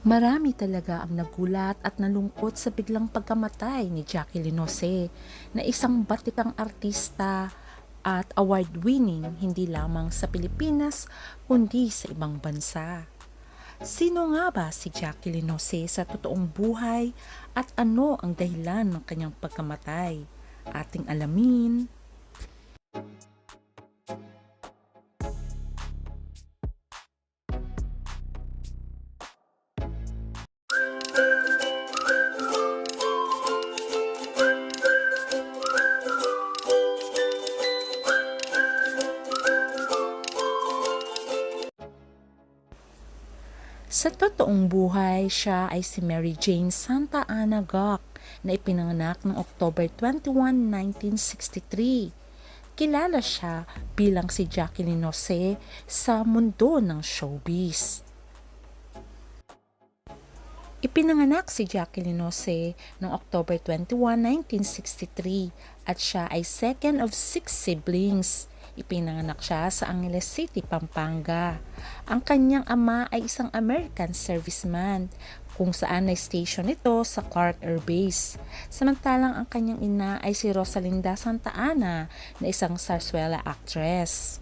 Marami talaga ang nagulat at nalungkot sa biglang pagkamatay ni Jacqueline Jose na isang batikang artista at award-winning hindi lamang sa Pilipinas kundi sa ibang bansa. Sino nga ba si Jacqueline Jose sa totoong buhay at ano ang dahilan ng kanyang pagkamatay? Ating alamin. Sa totoong buhay, siya ay si Mary Jane Santa Ana Gok na ipinanganak noong October 21, 1963. Kilala siya bilang si Jacqueline Jose sa mundo ng showbiz. Ipinanganak si Jacqueline Jose noong October 21, 1963 at siya ay second of six siblings. Ipinanganak siya sa Angeles City, Pampanga. Ang kanyang ama ay isang American serviceman kung saan ay station ito sa Clark Air Base. Samantalang ang kanyang ina ay si Rosalinda Santa Ana na isang sarsuela actress.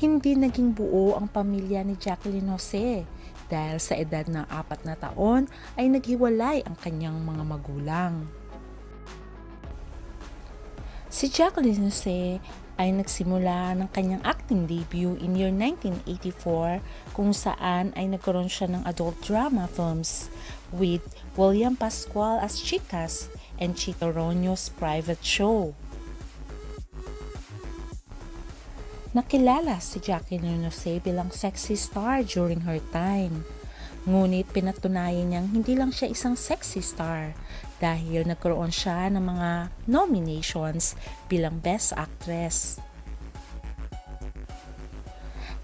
Hindi naging buo ang pamilya ni Jacqueline Jose dahil sa edad ng apat na taon ay naghiwalay ang kanyang mga magulang. Si Jacqueline Jose ay nagsimula ng kanyang acting debut in year 1984 kung saan ay nagkaroon siya ng adult drama films with William Pascual as Chicas and Chito Ronyo's Private Show. Nakilala si Jacqueline Jose bilang sexy star during her time. Ngunit pinatunayan niyang hindi lang siya isang sexy star dahil nagkaroon siya ng mga nominations bilang Best Actress.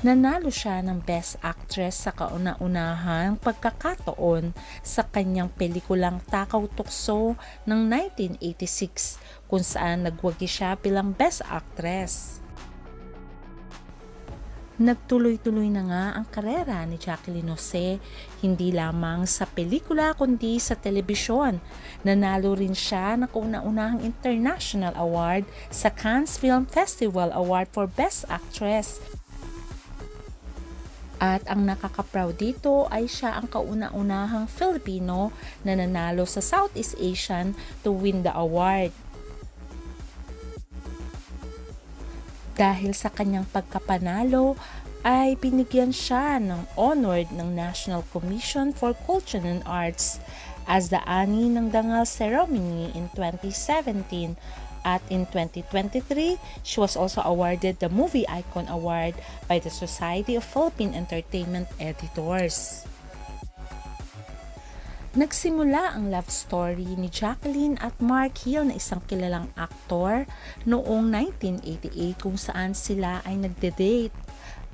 Nanalo siya ng Best Actress sa kauna-unahang pagkakataon sa kanyang pelikulang Takaw Tukso ng 1986 kung saan nagwagi siya bilang Best Actress. Nagtuloy-tuloy na nga ang karera ni Jacqueline Jose, hindi lamang sa pelikula kundi sa telebisyon. Nanalo rin siya ng kauna-unahang international award sa Cannes Film Festival Award for Best Actress. At ang nakaka-proud dito ay siya ang kauna-unahang Filipino na nanalo sa Southeast Asian to win the award. Dahil sa kanyang pagkapanalo ay binigyan siya ng honored ng National Commission for Culture and Arts as the Ani ng Dangal Ceremony in 2017 at in 2023, she was also awarded the Movie Icon Award by the Society of Philippine Entertainment Editors. Nagsimula ang love story ni Jacqueline at Mark Hill na isang kilalang aktor noong 1988 kung saan sila ay nagde-date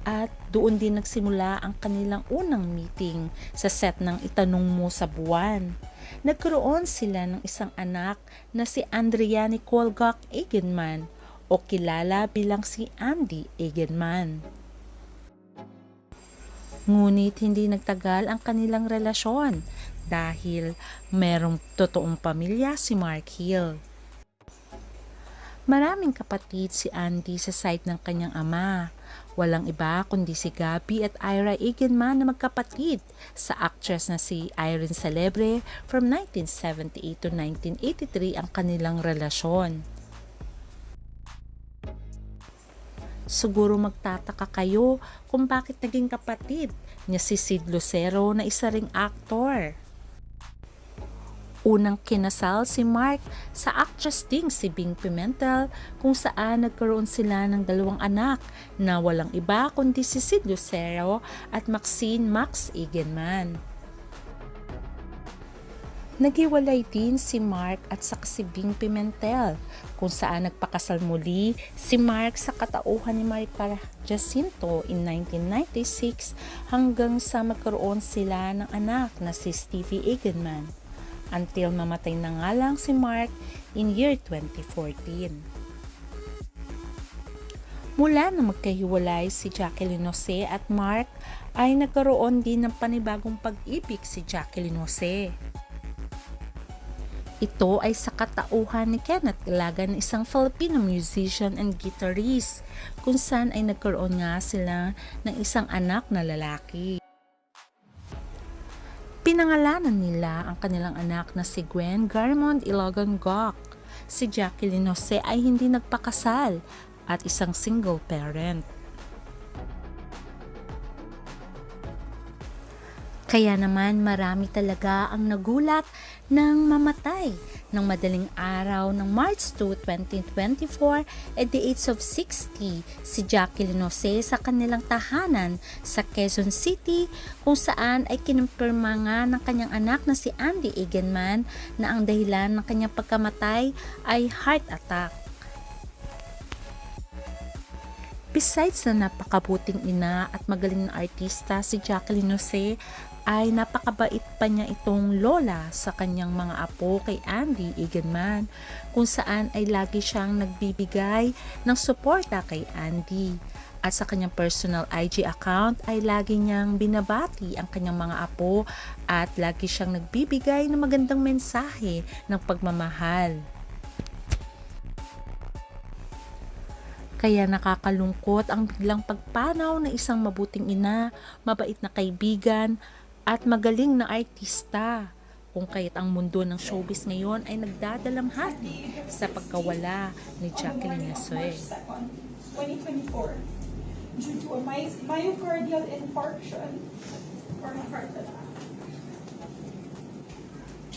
at doon din nagsimula ang kanilang unang meeting sa set ng Itanong Mo sa Buwan. Nagkaroon sila ng isang anak na si Andrea Nicole Gok Egenman o kilala bilang si Andy Egenman. Ngunit hindi nagtagal ang kanilang relasyon dahil merong totoong pamilya si Mark Hill. Maraming kapatid si Andy sa side ng kanyang ama. Walang iba kundi si Gabi at Ira Eganman na magkapatid sa actress na si Irene Celebre from 1978 to 1983 ang kanilang relasyon. Siguro magtataka kayo kung bakit naging kapatid niya si Sid Lucero na isa ring aktor. Unang kinasal si Mark sa actress ding si Bing Pimentel kung saan nagkaroon sila ng dalawang anak na walang iba kundi si Sid Lucero at Maxine Max Eganman. Naghiwalay din si Mark at sa si Bing Pimentel kung saan nagpakasal muli si Mark sa katauhan ni Maricar Jacinto in 1996 hanggang sa magkaroon sila ng anak na si Stevie Eganman until mamatay na nga lang si Mark in year 2014. Mula na magkahiwalay si Jacqueline Jose at Mark ay nagkaroon din ng panibagong pag-ibig si Jacqueline Jose. Ito ay sa katauhan ni Kenneth Ilagan, isang Filipino musician and guitarist, kung saan ay nagkaroon nga sila ng isang anak na lalaki. Pinangalanan nila ang kanilang anak na si Gwen Garmond Ilagan Gok. Si Jacqueline Jose ay hindi nagpakasal at isang single parent. Kaya naman marami talaga ang nagulat ng mamatay ng madaling araw ng March 2, 2024 at the age of 60 si Jacqueline Jose sa kanilang tahanan sa Quezon City kung saan ay kinumpirma nga ng kanyang anak na si Andy Eganman na ang dahilan ng kanyang pagkamatay ay heart attack. Besides na napakabuting ina at magaling na artista si Jacqueline Jose, ay napakabait pa niya itong lola sa kanyang mga apo kay Andy Eganman kung saan ay lagi siyang nagbibigay ng suporta kay Andy. At sa kanyang personal IG account ay lagi niyang binabati ang kanyang mga apo at lagi siyang nagbibigay ng magandang mensahe ng pagmamahal. Kaya nakakalungkot ang biglang pagpanaw ng isang mabuting ina, mabait na kaibigan, at magaling na artista. Kung kaya't ang mundo ng showbiz ngayon ay nagdadalamhati sa pagkawala ni Jacqueline Yasoy. 2024 due to a my- myocardial infarction or heart attack.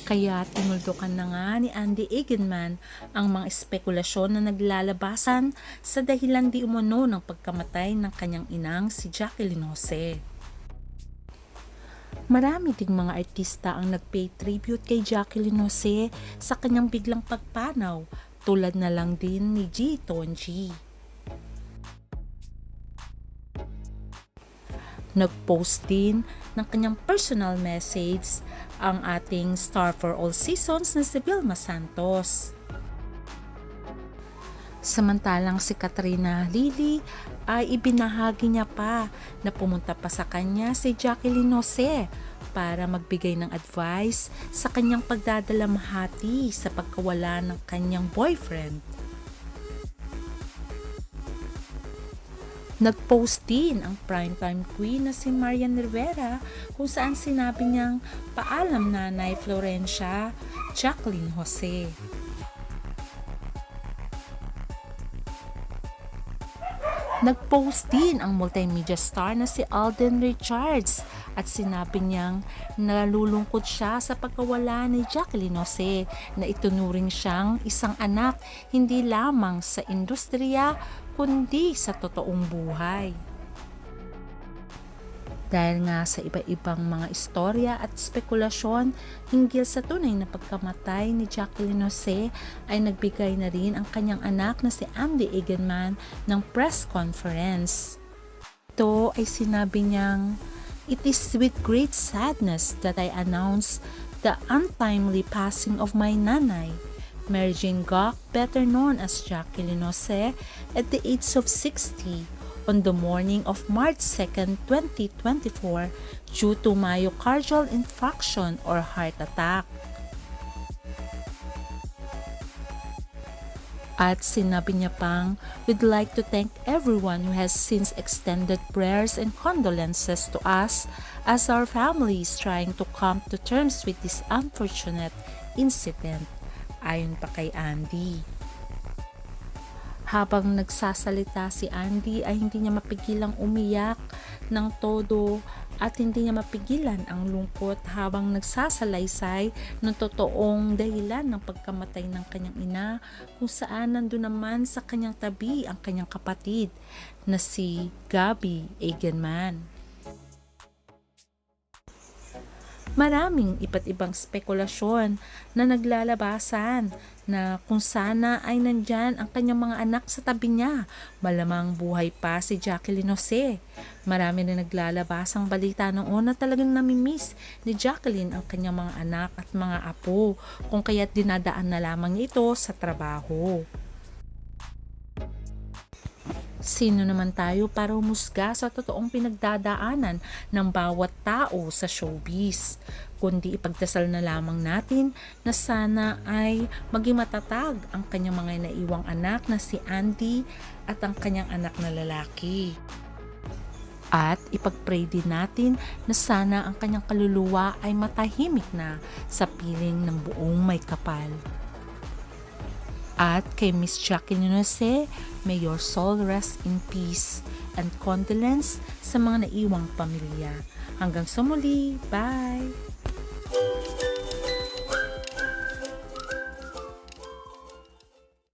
Kaya tinuldukan na nga ni Andy Eganman ang mga espekulasyon na naglalabasan sa dahilan di umano ng pagkamatay ng kanyang inang si Jacqueline Jose. Marami ding mga artista ang nagpay tribute kay Jacqueline Jose sa kanyang biglang pagpanaw tulad na lang din ni G. Tonji. Nag-post din ng kanyang personal message ang ating star for all seasons na si Vilma Santos. Samantalang si Katrina Lily ay ibinahagi niya pa na pumunta pa sa kanya si Jacqueline Jose para magbigay ng advice sa kanyang pagdadalamhati sa pagkawala ng kanyang boyfriend. Nag-post din ang primetime queen na si Marian Rivera kung saan sinabi niyang paalam nanay Florencia Jacqueline Jose. Nag-post din ang multimedia star na si Alden Richards at sinabi niyang nalulungkot siya sa pagkawala ni Jacqueline Jose na itunuring siyang isang anak hindi lamang sa industriya kundi sa totoong buhay. Dahil nga sa iba-ibang mga istorya at spekulasyon hinggil sa tunay na pagkamatay ni Jacqueline Jose ay nagbigay na rin ang kanyang anak na si Andy Eganman ng press conference. Ito ay sinabi niyang, It is with great sadness that I announce the untimely passing of my nanay, Mary Jane Gok, better known as Jacqueline Jose, at the age of 60 on the morning of March 2, 2024 due to myocardial infarction or heart attack. At sinabi niya pang, we'd like to thank everyone who has since extended prayers and condolences to us as our family is trying to come to terms with this unfortunate incident. Ayon pa kay Andy. Habang nagsasalita si Andy ay hindi niya mapigilang umiyak ng todo at hindi niya mapigilan ang lungkot habang nagsasalaysay ng totoong dahilan ng pagkamatay ng kanyang ina kung saan nandun naman sa kanyang tabi ang kanyang kapatid na si Gabi Eganman. Maraming iba't ibang spekulasyon na naglalabasan na kung sana ay nandyan ang kanyang mga anak sa tabi niya. Malamang buhay pa si Jacqueline Jose. Marami na naglalabasang balita noon na talagang namimiss ni Jacqueline ang kanyang mga anak at mga apo kung kaya't dinadaan na lamang ito sa trabaho. Sino naman tayo para humusga sa totoong pinagdadaanan ng bawat tao sa showbiz? Kundi ipagdasal na lamang natin na sana ay maging matatag ang kanyang mga naiwang anak na si Andy at ang kanyang anak na lalaki. At ipagpray din natin na sana ang kanyang kaluluwa ay matahimik na sa piling ng buong may kapal. At kay Miss Jacqueline Jose, may your soul rest in peace and condolence sa mga naiwang pamilya. Hanggang sa muli, bye!